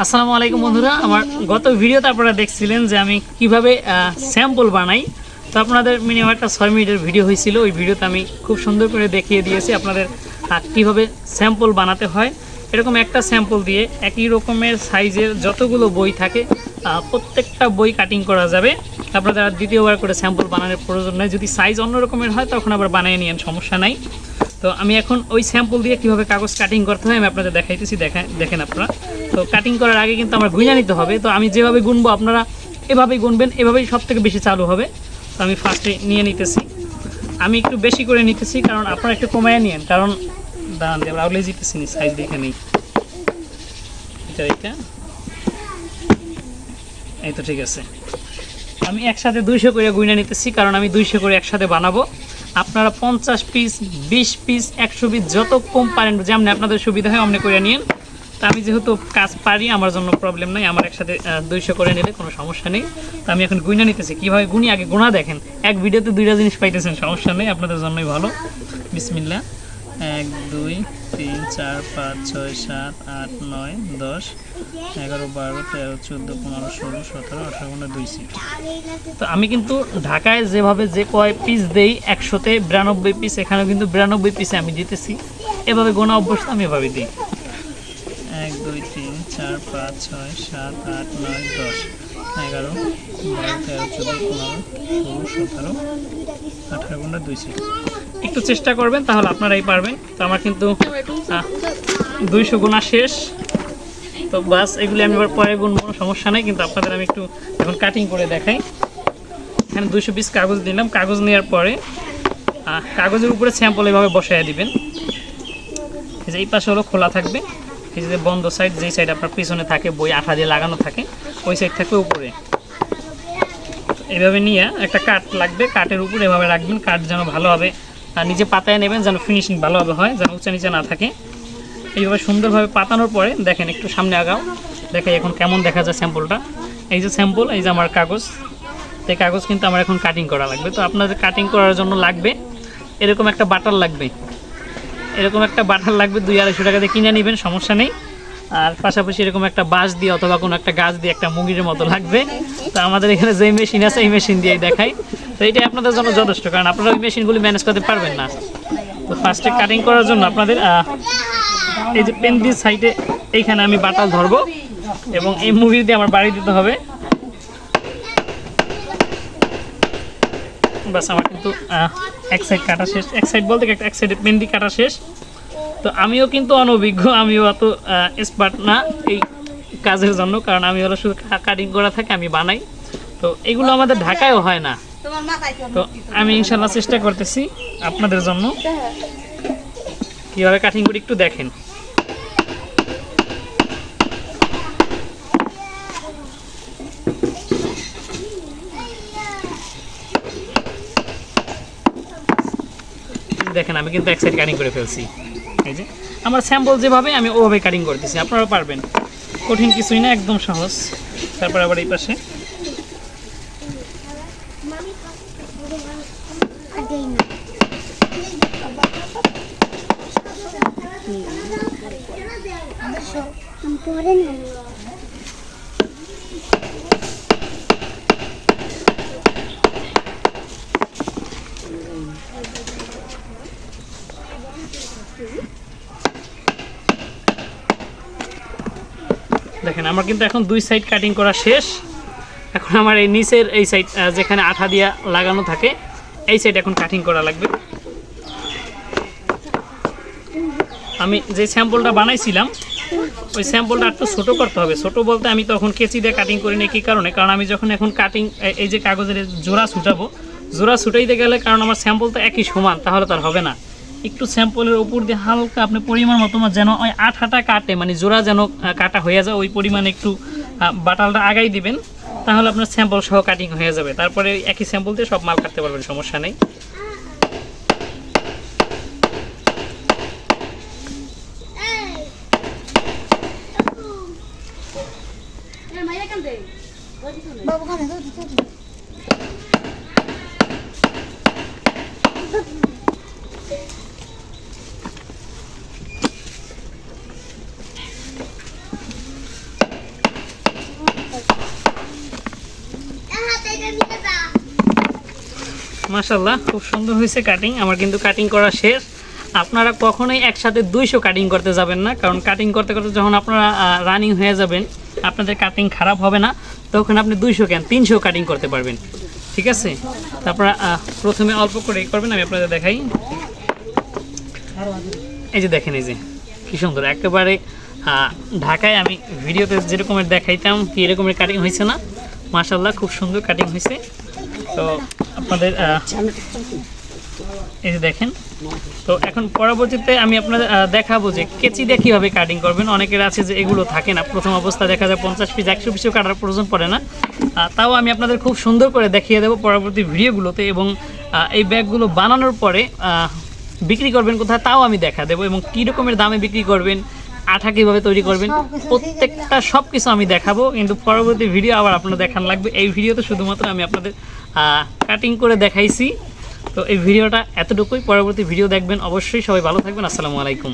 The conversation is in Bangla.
আসসালামু আলাইকুম বন্ধুরা, আমার গত ভিডিওতে আপনারা দেখছিলেন যে আমি কীভাবে স্যাম্পল বানাই। তো আপনাদের মিনিমাম একটা ছয় মিনিটের ভিডিও হয়েছিল, ওই ভিডিওতে আমি খুব সুন্দর করে দেখিয়ে দিয়েছি আপনাদের কীভাবে স্যাম্পল বানাতে হয়। এরকম একটা স্যাম্পল দিয়ে একই রকমের সাইজের যতগুলো বই থাকে প্রত্যেকটা বই কাটিং করা যাবে। আপনাদের আর দ্বিতীয়বার করে স্যাম্পল বানানোর প্রয়োজন নেই, যদি সাইজ অন্য রকমের হয়, তখন আবার বানিয়ে নিয়েন, সমস্যা নাই। তো আমি এখন ওই স্যাম্পল দিয়ে কীভাবে কাগজ কাটিং করতে হয় আমি আপনাদের দেখাইতেছি, দেখা, দেখেন আপনারা। তো কাটিং করার আগে কিন্তু আমার গুঁজা নিতে হবে। তো আমি যেভাবে গুনবো আপনারা এভাবেই গুনবেন, এভাবেই সব থেকে বেশি চালু হবে। তো আমি ফার্স্টে নিয়ে নিতেছি। আমি একটু বেশি করে নিতেছি, কারণ আপনারা একটু কমায় নিয়েন। কারণ, দাঁড়ান দিয়ে আমরা জিতেছি নি সাইজ দেখে নেই। এটা এটা এই তো ঠিক আছে। আমি একসাথে দুইশো করে গুইনা নিতেছি, কারণ আমি দুইশো করে একসাথে বানাবো। আপনারা পঞ্চাশ পিস বিশ পিস একশো পিস যত কম পারেন, যেমন আপনাদের সুবিধা হয়, অমনি করে নিন তো আমি যেহেতু কাজ পারি, আমার জন্য প্রবলেম নাই, আমার একসাথে দুইশো করে নিলে কোনো সমস্যা নেই। তো আমি এখন গুইনা নিতেছি, কীভাবে গুনি? আগে গুণা দেখেন। এক ভিডিওতে দুইটা জিনিস পাইতেছেন, সমস্যা নেই, আপনাদের জন্যই ভালো। বিসমিল্লা এক, দুই, তিন, চার, পাঁচ, ছয়, সাত, আট, নয়, দশ, এগারো, বারো, তেরো, চোদ্দ, পনেরো, ষোলো, সতেরো, আঠারো দুই সিট তো আমি কিন্তু ঢাকায় যেভাবে যে কয় পিস দেই, একশোতে বিরানব্বই পিস এখানেও কিন্তু বিরানব্বই পিসে আমি দিতেছি। এভাবে গোনা অভ্যস্ত আমি এভাবে দিই। এক, দুই, তিন, চার, পাঁচ, ছয়, সাত, আট, নয়, দশ, এগারো, বারো, তেরো, চোদ্দ, পনেরো, ষোলো, সতেরো, আঠারো দুই সিট একটু চেষ্টা করবেন, তাহলে আপনারাই পারবেন। তো আমার কিন্তু দুইশো গুণা শেষ। তো বাস, এগুলি আমি এবার পরে গুনবো সমস্যা নেই, কিন্তু আপনাদের আমি একটু এখন কাটিং করে দেখাই। এখানে দুইশো পিস কাগজ দিলাম কাগজ নেওয়ার পরে কাগজের উপরে স্যাম্পল এভাবে বসায় দিবেন। যে এই পাশে হলো খোলা থাকবে। এই যে বন্ধ সাইড যেই সাইড আপনার পিছনে থাকে, বই আঠা দিয়ে লাগানো থাকে, ওই সাইড থাকবে উপরে। এভাবে নিয়ে একটা কাঠ লাগবে। কাঠের উপরে এভাবে রাখবেন। কাঠ যেন ভালোভাবে আর নিজে পাতায় নেবেন যেন ফিনিশিং ভালোভাবে হয়, যেন উঁচা নিচে না থাকে। এইভাবে সুন্দরভাবে পাতানোর পরে দেখেন একটু সামনে আগাও। দেখাই এখন কেমন দেখা যায় স্যাম্পলটা এই যে স্যাম্পল এই যে আমার কাগজ। এই কাগজ কিন্তু আমার এখন কাটিং করা লাগবে। তো আপনাদের কাটিং করার জন্য লাগবে এরকম একটা বাটার লাগবে। এরকম একটা বাটার লাগবে, দুই আড়াইশো টাকা দিয়ে কিনে নেবেন, সমস্যা নেই। আর পাশাপাশি এরকম একটা বাঁশ দিয়ে অথবা কোনো একটা গাছ দিয়ে একটা মুগির মতো লাগবে। তো আমাদের এখানে যে মেশিন আছে, এই মেশিন দিয়েই দেখাই। তো এইটাই আপনাদের জন্য যথেষ্ট, কারণ আপনারা ওই মেশিনগুলি ম্যানেজ করতে পারবেন না। তো ফার্স্টে কাটিং করার জন্য আপনাদের এই যে পেন দিয়ে সাইডে এইখানে আমি বাটাল ধরবো এবং এই মুভির দিয়ে আমার বাড়ি দিতে হবে। বাস আমার কিন্তু এক সাইড কাটা শেষ। এক সাইড বলতে এক সাইডে পেন দিয়ে কাটা শেষ। তো আমিও কিন্তু অনভিজ্ঞ আমিও অত এক্সপার্ট না এই কাজের জন্য কারণ আমি হলো শুধু কাটিং করা থাকে আমি বানাই। তো এগুলো আমাদের ঢাকায়ও হয় না। তো আমি ইনশাল্লাহ চেষ্টা করতেছি আপনাদের জন্য। কীভাবে কাটিং করি একটু দেখেন। দেখেন আমি কিন্তু এক সাইড কাটিং করে ফেলছি। এই যে, আমার স্যাম্পল যেভাবে আমি ওভাবে কাটিং করতেছি আপনারা পারবেন। কঠিন কিছুই না, একদম সহজ। তারপর আবার এই পাশে। না দেখেন, আমার কিন্তু এখন দুই সাইড কাটিং করা শেষ। এখন আমার এই নিচের এই সাইড যেখানে আঠা দিয়া লাগানো থাকে, এই সাইড এখন কাটিং করা লাগবে। আমি যে স্যাম্পলটা বানাইছিলাম, ওই স্যাম্পলটা একটু ছোটো করতে হবে। ছোটো বলতে আমি তখন কেচি দিয়ে কাটিং করি না কী কারণে? কারণ আমি যখন এখন কাটিং এই যে কাগজের জোড়া ছুটাবো, জোড়া ছুটাইতে গেলে কারণ আমার স্যাম্পল তো একই সমান, তাহলে তার হবে না। একটু স্যাম্পলের উপর দিয়ে হালকা আপনি পরিমাণ মতো যেন ওই আঠাটা কাটে মানে জোড়া যেন কাটা হয়ে যায়, ওই পরিমাণে একটু বাটালটা আগাই দিবেন, তাহলে আপনার স্যাম্পল সহ কাটিং হয়ে যাবে। তারপরে একই স্যাম্পল দিয়ে সব মাল কাটতে পারবেন, সমস্যা নেই বাবু খানে তো দিতে মাশাল্লাহ খুব সুন্দর হয়েছে কাটিং আমার কিন্তু কাটিং করা শেষ। আপনারা কখনোই একসাথে দুইশো কাটিং করতে যাবেন না, কারণ কাটিং করতে করতে যখন আপনারা রানিং হয়ে যাবেন, আপনাদের কাটিং খারাপ হবে না। তখন আপনি দুইশো কেন? তিনশো কাটিং করতে পারবেন। ঠিক আছে? তারপর প্রথমে অল্প করে করবেন, আমি আপনাদের দেখাই। এই যে দেখেন, এই যে, কি সুন্দর। একেবারে ঢাকায় আমি ভিডিওতে যেরকমের দেখাইতাম কি এরকমের কাটিং হয়েছে না। মাশাল্লাহ খুব সুন্দর কাটিং হয়েছে তো আপনাদের এই যে দেখেন তো এখন পরবর্তীতে আমি আপনাদের দেখাবো যে কেচি দিয়ে কীভাবে কাটিং করবেন। অনেকের আছে যে এগুলো থাকে না প্রথম অবস্থা দেখা যায় পঞ্চাশ পিস একশো পিসও কাটার প্রয়োজন পড়ে না। তাও আমি আপনাদের খুব সুন্দর করে দেখিয়ে দেবো পরবর্তী ভিডিওগুলোতে এবং এই ব্যাগগুলো বানানোর পরে বিক্রি করবেন কোথায় তাও আমি দেখা দেবো এবং কী রকমের দামে বিক্রি করবেন আঠা কীভাবে তৈরি করবেন প্রত্যেকটা সব কিছু আমি দেখাবো। কিন্তু পরবর্তী ভিডিও আবার আপনার দেখান লাগবে। এই ভিডিওতে শুধুমাত্র আমি আপনাদের কাটিং করে দেখাইছি। তো এই ভিডিওটা এতটুকুই। পরবর্তী ভিডিও দেখবেন অবশ্যই। সবাই ভালো থাকবেন। আসসালামু আলাইকুম।